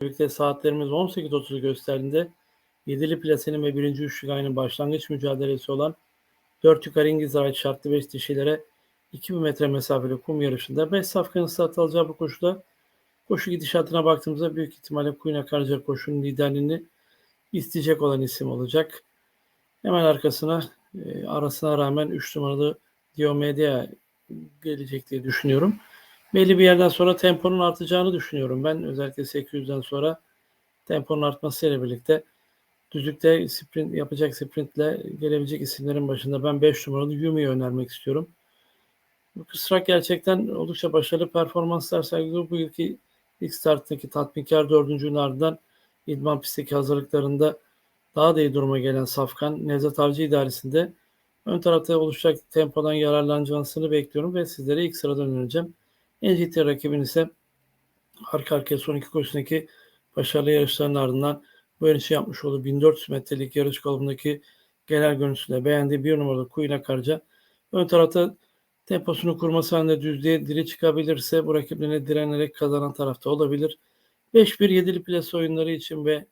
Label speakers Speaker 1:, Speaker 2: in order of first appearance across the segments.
Speaker 1: birlikte saatlerimiz 18.30'u gösterdiğinde yedili plasenin ve birinci üçlük ayının başlangıç mücadelesi olan 4 yukarı İngiliz ait şartlı 5 dişilere 2000 metre mesafeli kum yarışında 5 safkanın start alacağı bu koşuda koşu gidişatına baktığımızda büyük ihtimalle Queen Akarca koşunun liderliğini isteyecek olan isim olacak. Hemen arkasına e, arasına rağmen 3 numaralı Diomedia gelecek diye düşünüyorum. Belli bir yerden sonra temponun artacağını düşünüyorum. Ben özellikle 800'den sonra temponun artmasıyla birlikte düzlükte sprint yapacak sprintle gelebilecek isimlerin başında ben 5 numaralı Yumi'yi önermek istiyorum. Bu kısrak gerçekten oldukça başarılı performanslar sergiliyor. Bu yılki ilk starttaki tatminkar dördüncünün ardından idman pistteki hazırlıklarında daha da iyi duruma gelen Safkan Nevzat Avcı idaresinde ön tarafta oluşacak tempodan yararlanacağını bekliyorum ve sizlere ilk sırada önereceğim. En ciddi rakibin ise arka arkaya son iki koşusundaki başarılı yarışların ardından bu yarışı yapmış olduğu 1400 metrelik yarış kolundaki genel görüntüsüyle beğendiği bir numaralı Kuyuna Karca ön tarafta temposunu kurması halinde düzlüğe diri çıkabilirse bu rakiplerine direnerek kazanan tarafta olabilir. 5-1-7'li plase oyunları için ve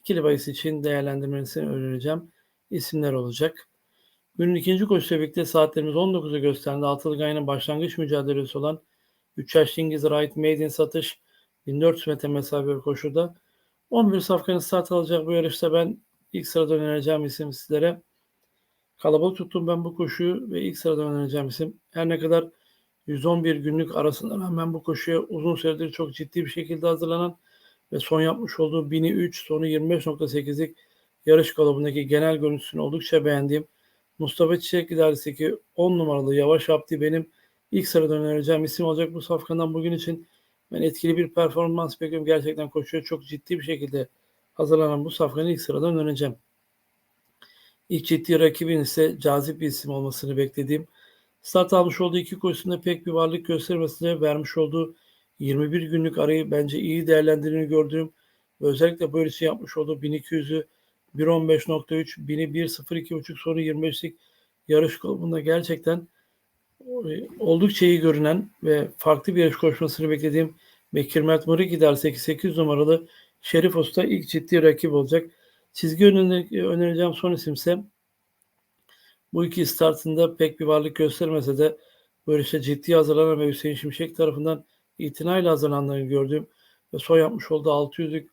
Speaker 1: ikili bahis için değerlendirmesini önereceğim isimler olacak. Günün ikinci koşusuyla birlikte saatlerimiz 19'u gösterdi. Altılı Gay'ın başlangıç mücadelesi olan 3 yaşlı İngiliz Right Maiden satış 1400 metre mesafe koşuda 11 safkanın start alacak bu yarışta ben ilk sırada önereceğim isim sizlere. Kalabalık tuttum ben bu koşuyu ve ilk sırada önereceğim isim. Her ne kadar 111 günlük arasında rağmen bu koşuya uzun süredir çok ciddi bir şekilde hazırlanan ve son yapmış olduğu 1000'i 3 sonu 25.8'lik yarış kalıbındaki genel görüntüsünü oldukça beğendiğim Mustafa Çiçek idaresindeki 10 numaralı Yavaş Abdi benim ilk sırada önereceğim isim olacak bu safkandan bugün için. Ben etkili bir performans bekliyorum. Gerçekten koşuyor. Çok ciddi bir şekilde hazırlanan bu safkanı ilk sırada önereceğim. İlk ciddi rakibin ise cazip bir isim olmasını beklediğim. Start almış olduğu iki koşusunda pek bir varlık göstermesine vermiş olduğu 21 günlük arayı bence iyi değerlendirdiğini gördüğüm ve özellikle böylesi yapmış olduğu 1200'ü 1.15.3, 1000'i 1.02.5 sonu 25'lik yarış grubunda gerçekten oldukça iyi görünen ve farklı bir yarış koşmasını beklediğim Bekir Mert Murik idaresindeki 8 numaralı Şerif Usta ilk ciddi rakip olacak. Çizgi önereceğim son isimse bu iki startında pek bir varlık göstermese de böyle işte ciddi hazırlanan ve Hüseyin Şimşek tarafından itinayla hazırlandığını gördüğüm ve son yapmış olduğu 600'lük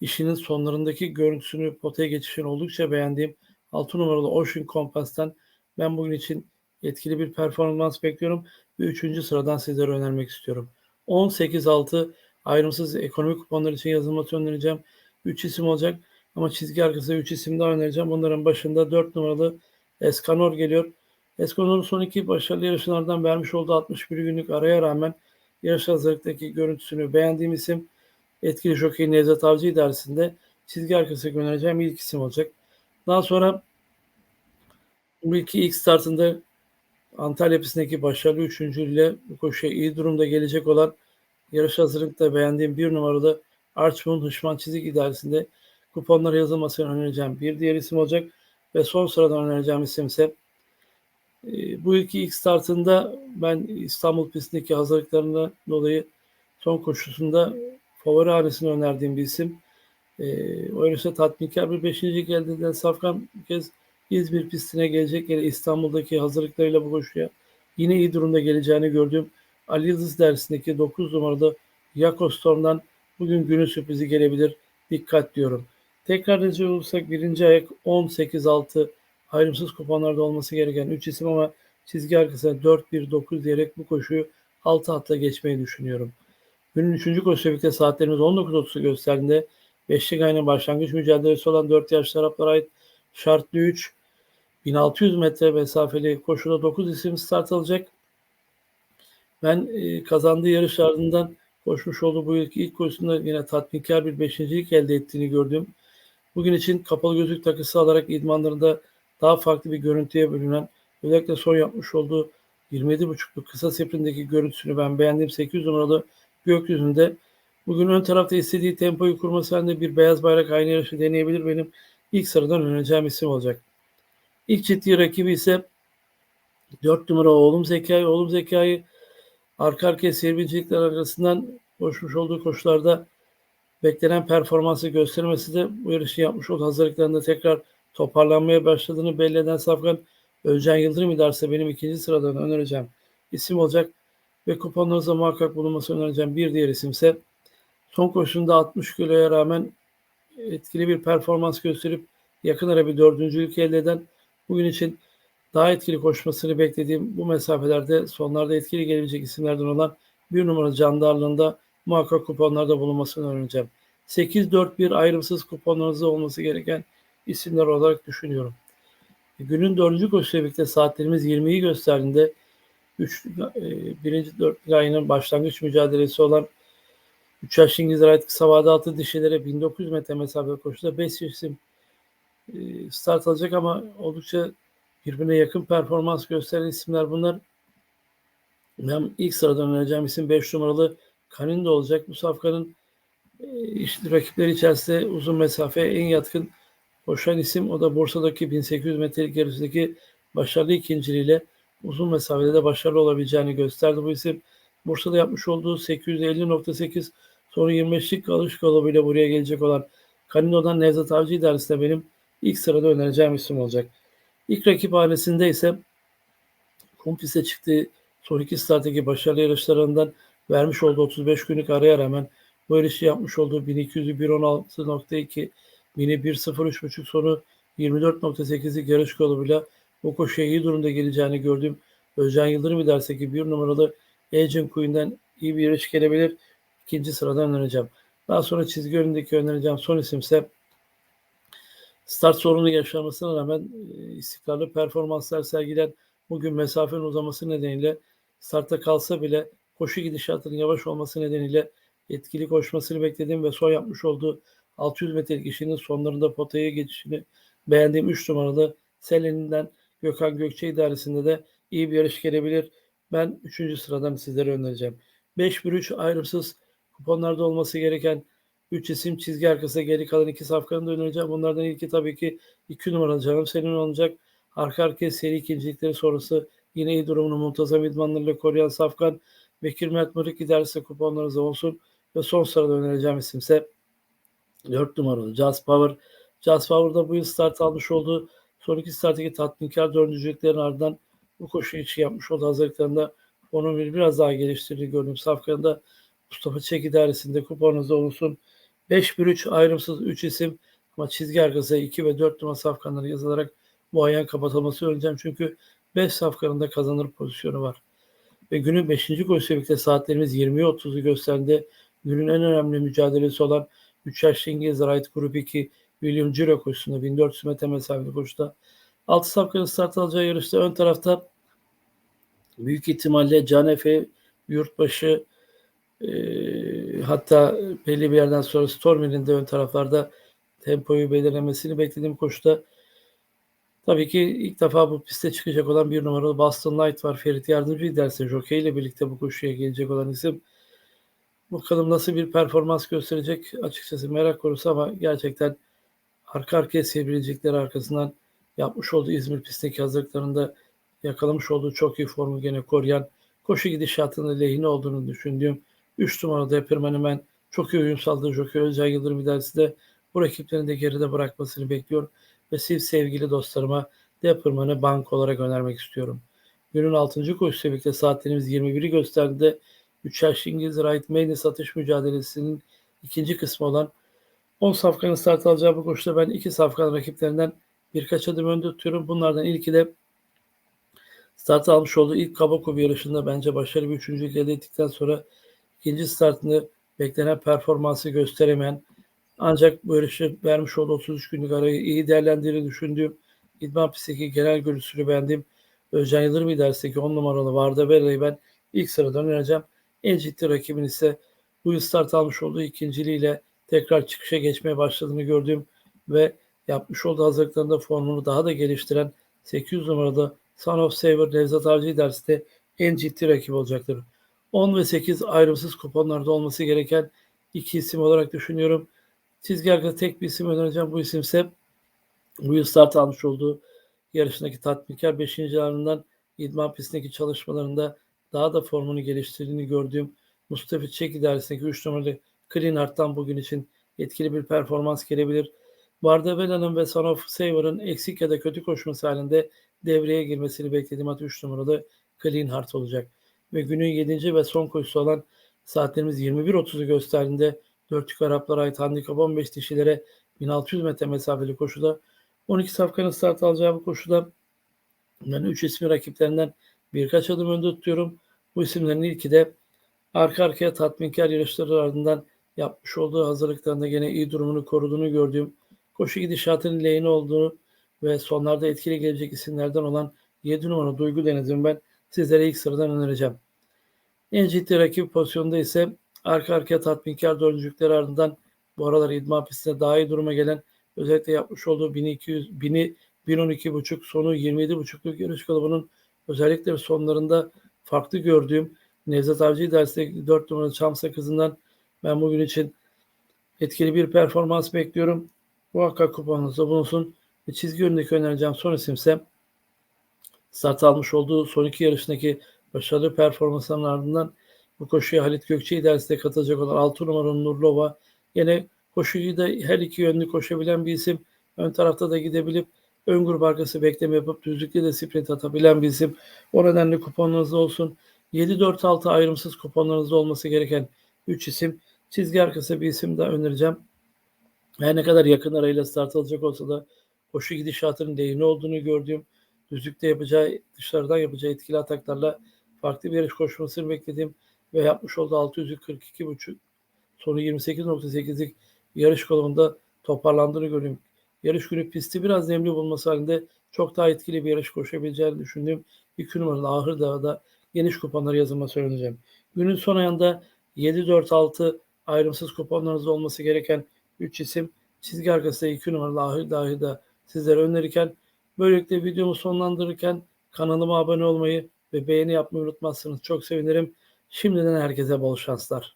Speaker 1: işinin sonlarındaki görüntüsünü potaya geçişini oldukça beğendiğim 6 numaralı Ocean Compass'tan ben bugün için etkili bir performans bekliyorum ve 3. sıradan sizlere önermek istiyorum. 18-6 ayrımsız ekonomik kuponlar için yazılması önereceğim. 3 isim olacak ama çizgi arkasında 3 isim daha önereceğim. Bunların başında 4 numaralı Eskanor geliyor. Eskanor'un son iki başarılı yarışlardan vermiş olduğu 61 günlük araya rağmen yarış hazırlıktaki görüntüsünü beğendiğim isim etkili şokey Nevzat Avcı idaresinde çizgi arkası önereceğim ilk isim olacak. Daha sonra bu iki ilk startında Antalya pistindeki başarılı üçüncüyle bu koşuya iyi durumda gelecek olan yarış hazırlıkta beğendiğim bir numaralı Archmund Hışman Çizik idaresinde kuponlara yazılmasını önereceğim. Bir diğer isim olacak ve son sıradan önereceğim isim ise e, bu iki ilk startında ben İstanbul pistindeki hazırlıklarından dolayı son koşusunda favori hanesini önerdiğim bir isim. E, öyleyse tatminkar bir beşinci geldiğinde Safkan bir kez İzmir pistine gelecek yere İstanbul'daki hazırlıklarıyla bu koşuya yine iyi durumda geleceğini gördüğüm Ali Yıldız dersindeki 9 numarada Yako Storm'dan bugün günün sürprizi gelebilir. Dikkat diyorum. Tekrar edecek olursak birinci ayak 18-6 ayrımsız kuponlarda olması gereken 3 isim ama çizgi arkasına 4-1-9 diyerek bu koşuyu 6 hatla geçmeyi düşünüyorum. Günün 3. koşu birlikte saatlerimiz 19.30'u gösterdiğinde Beşlik ayının başlangıç mücadelesi olan 4 yaş taraflara ait şartlı 3 1600 metre mesafeli koşuda 9 isim start alacak. Ben e, kazandığı yarış ardından koşmuş olduğu bu ilk, ilk koşusunda yine tatminkar bir beşincilik elde ettiğini gördüm. Bugün için kapalı gözlük takısı alarak idmanlarında daha farklı bir görüntüye bölünen özellikle son yapmış olduğu 27.5'luk kısa sprintindeki görüntüsünü ben beğendiğim 800 numaralı gökyüzünde bugün ön tarafta istediği tempoyu kurması halinde bir beyaz bayrak aynı yarışı deneyebilir benim ilk sıradan önereceğim isim olacak. İlk ciddi rakibi ise 4 numara oğlum Zekai. Oğlum Zekai arka arkaya seyircilikler arasından koşmuş olduğu koşularda beklenen performansı göstermesi de bu yarışı yapmış olduğu hazırlıklarında tekrar toparlanmaya başladığını belli eden Safkan Özcan Yıldırım idaresi benim ikinci sıradan önereceğim isim olacak ve kuponlarınızda muhakkak bulunması önereceğim bir diğer isimse son koşunda 60 kiloya rağmen etkili bir performans gösterip yakın ara bir dördüncülük elde eden bugün için daha etkili koşmasını beklediğim bu mesafelerde sonlarda etkili gelebilecek isimlerden olan bir numaralı Can Darlığı'nda muhakkak kuponlarda bulunmasını öğreneceğim. 8-4-1 ayrımsız kuponlarınızda olması gereken isimler olarak düşünüyorum. Günün dördüncü koşuyla birlikte saatlerimiz 20'yi gösterdiğinde 3, e, birinci dört ayının başlangıç mücadelesi olan 3 yaş İngiliz ait kısa vade dişilere 1900 metre mesafe koşuda 5 isim e, start alacak ama oldukça birbirine yakın performans gösteren isimler bunlar. Ben ilk sıradan önereceğim isim 5 numaralı Kanindo olacak. Bu safkanın e, işte rakipleri içerisinde uzun mesafe en yatkın koşan isim. O da Bursa'daki 1800 metrelik yarışındaki başarılı ikinciliğiyle uzun mesafede de başarılı olabileceğini gösterdi bu isim. Bursa'da yapmış olduğu 850.8 sonra 25'lik kalış kalıbıyla buraya gelecek olan Kanino'dan Nevzat Avcı idaresinde benim ilk sırada önereceğim isim olacak. İlk rakip hanesinde ise Kumpis'e çıktığı son iki starttaki başarılı yarışlarından vermiş olduğu 35 günlük araya rağmen bu yarışı yapmış olduğu 1200'ü 1.16.2 1000'i 1.03.5 sonu 24.8'lik yarış koluyla bu koşuya iyi durumda geleceğini gördüğüm Özcan Yıldırım idaresindeki bir numaralı Agent Queen'den iyi bir yarış gelebilir. İkinci sıradan önereceğim. Daha sonra çizgi önündeki önereceğim son isimse start sorunu yaşamasına rağmen e, istikrarlı performanslar sergilen bugün mesafenin uzaması nedeniyle startta kalsa bile koşu gidişatının yavaş olması nedeniyle etkili koşmasını beklediğim ve son yapmış olduğu 600 metrelik işinin sonlarında potaya geçişini beğendiğim 3 numaralı Selen'inden Gökhan Gökçe idaresinde de iyi bir yarış gelebilir. Ben 3. sıradan sizlere önereceğim. 5-1-3 ayrımsız kuponlarda olması gereken 3 isim çizgi arkasında geri kalan iki safkanı da önereceğim. Bunlardan ilki tabii ki 2 numaralı Canım Senin olacak. Arka arkaya seri ikincilikleri sonrası yine iyi durumunu muntazam idmanlarıyla koruyan Safkan Bekir Mert Mırık idaresi kuponlarınızda olsun. Ve son sırada önereceğim isimse 4 numaralı Jazz Power. Jazz Power'da bu yıl start almış olduğu son iki starttaki tatminkar dördüncülüklerin ardından bu koşu için yapmış olduğu hazırlıklarında onu biraz daha geliştirdiğini gördüm. Safkan'da Mustafa Çek idaresinde kuponunuzda olsun. 5-1-3 ayrımsız 3 isim ama çizgi arkası 2 ve 4 numara safkanları yazılarak bu ayağın kapatılması öğreneceğim. Çünkü 5 safkanında kazanır pozisyonu var. Ve günün 5. koşusuyla birlikte saatlerimiz 20'ye 30'u gösterdi. Günün en önemli mücadelesi olan 3 yaşlı İngiliz Right Grup 2 William Giro koşusunda 1400 metre mesafeli koşuda 6 safkanın start alacağı yarışta ön tarafta büyük ihtimalle Can Efe, Yurtbaşı e, hatta belli bir yerden sonra Stormer'in de ön taraflarda tempoyu belirlemesini beklediğim koşuda tabii ki ilk defa bu piste çıkacak olan bir numaralı Boston Light var. Ferit Yardımcı derse Jockey ile birlikte bu koşuya gelecek olan isim. Bakalım nasıl bir performans gösterecek açıkçası merak konusu ama gerçekten arka arkaya sevilecekleri arkasından yapmış olduğu İzmir pistindeki hazırlıklarında yakalamış olduğu çok iyi formu gene koruyan koşu gidişatının lehine olduğunu düşündüğüm 3 numarada Epirmen çok iyi uyum sağladığı Jockey Özcan Yıldırım idaresi de bu rakiplerini de geride bırakmasını bekliyor ve siz sevgili dostlarıma Depırman'ı bank olarak önermek istiyorum. Günün 6. koşu birlikte saatlerimiz 21'i gösterdiğinde 3 yaş İngiliz Right Maiden satış mücadelesinin ikinci kısmı olan 10 safkanın start alacağı bu koşuda ben iki safkan rakiplerinden birkaç adım önde tutuyorum. Bunlardan ilki de start almış olduğu ilk Kabakov yarışında bence başarılı bir üçüncülük elde ettikten sonra ikinci startını beklenen performansı gösteremeyen ancak bu yarışı vermiş olduğu 33 günlük arayı iyi değerlendirdiğini düşündüğüm İdman pistteki genel görüntüsünü beğendiğim Özcan Yıldırım idaresindeki 10 numaralı Varda Berra'yı ben ilk sıradan önereceğim. En ciddi rakibin ise bu yıl start almış olduğu ikinciliğiyle tekrar çıkışa geçmeye başladığını gördüğüm ve yapmış olduğu hazırlıklarında formunu daha da geliştiren 800 numarada Son of Saver Nevzat Avcı derste en ciddi rakip olacaktır. 10 ve 8 ayrımsız kuponlarda olması gereken iki isim olarak düşünüyorum. Çizgi tek bir isim önereceğim. Bu isimse bu yıl start almış olduğu yarışındaki tatminkar 5. anından idman pistindeki çalışmalarında daha da formunu geliştirdiğini gördüğüm Mustafa Çek idaresindeki 3 numaralı Clean Art'tan bugün için etkili bir performans gelebilir. Bardabella'nın ve Son of Savor'ın eksik ya da kötü koşması halinde devreye girmesini beklediğim at 3 numaralı Clean Heart olacak. Ve günün 7. ve son koşusu olan saatlerimiz 21.30'u gösterdiğinde 4 yük Araplara ait handikap 15 dişilere 1600 metre mesafeli koşuda 12 safkanın start alacağı bu koşuda ben 3 ismi rakiplerinden birkaç adım önde tutuyorum. Bu isimlerin ilki de arka arkaya tatminkar yarışları ardından yapmış olduğu hazırlıklarında gene iyi durumunu koruduğunu gördüğüm koşu gidişatının lehine olduğunu ve sonlarda etkili gelecek isimlerden olan 7 numara Duygu Deniz'in ben sizlere ilk sıradan önereceğim. En ciddi rakip pozisyonda ise arka arkaya tatminkar dördüncülükler ardından bu aralar idman pistinde daha iyi duruma gelen özellikle yapmış olduğu 1200, 1000'i 112.5 sonu 27.5'luk yarış kalıbının özellikle sonlarında farklı gördüğüm Nevzat Avcı'yı derste 4 numaralı Çam Sakızı'ndan ben bugün için etkili bir performans bekliyorum. Muhakkak kuponunuzda bulunsun. Çizgi önündeki önereceğim son isimse start almış olduğu son iki yarışındaki başarılı performansların ardından bu koşuya Halit Gökçe idaresinde katılacak olan 6 numaralı Nurlova yine koşuyu da her iki yönlü koşabilen bir isim. Ön tarafta da gidebilip ön grup arkası bekleme yapıp düzlükte de sprint atabilen bir isim. O nedenle kuponunuzda olsun. 7-4-6 ayrımsız kuponlarınızda olması gereken 3 isim. Çizgi arkası bir isim daha önereceğim. Her ne kadar yakın arayla start alacak olsa da koşu gidişatının değini olduğunu gördüğüm düzlükte yapacağı dışarıdan yapacağı etkili ataklarla farklı bir yarış koşmasını beklediğim ve yapmış olduğu 642.5 sonu 28.8'lik yarış kolumunda toparlandığını görüyorum. Yarış günü pisti biraz nemli bulması halinde çok daha etkili bir yarış koşabileceğini düşündüğüm 2 numaralı Ahır Dağı'da geniş kuponları yazılması öğreneceğim. Günün son ayında 7-4-6 ayrımsız kuponlarınızda olması gereken 3 isim çizgi arkasında 2 numaralı Ahır Dağı'da sizlere önerirken böylelikle videomu sonlandırırken kanalıma abone olmayı ve beğeni yapmayı unutmazsınız. Çok sevinirim. Şimdiden herkese bol şanslar.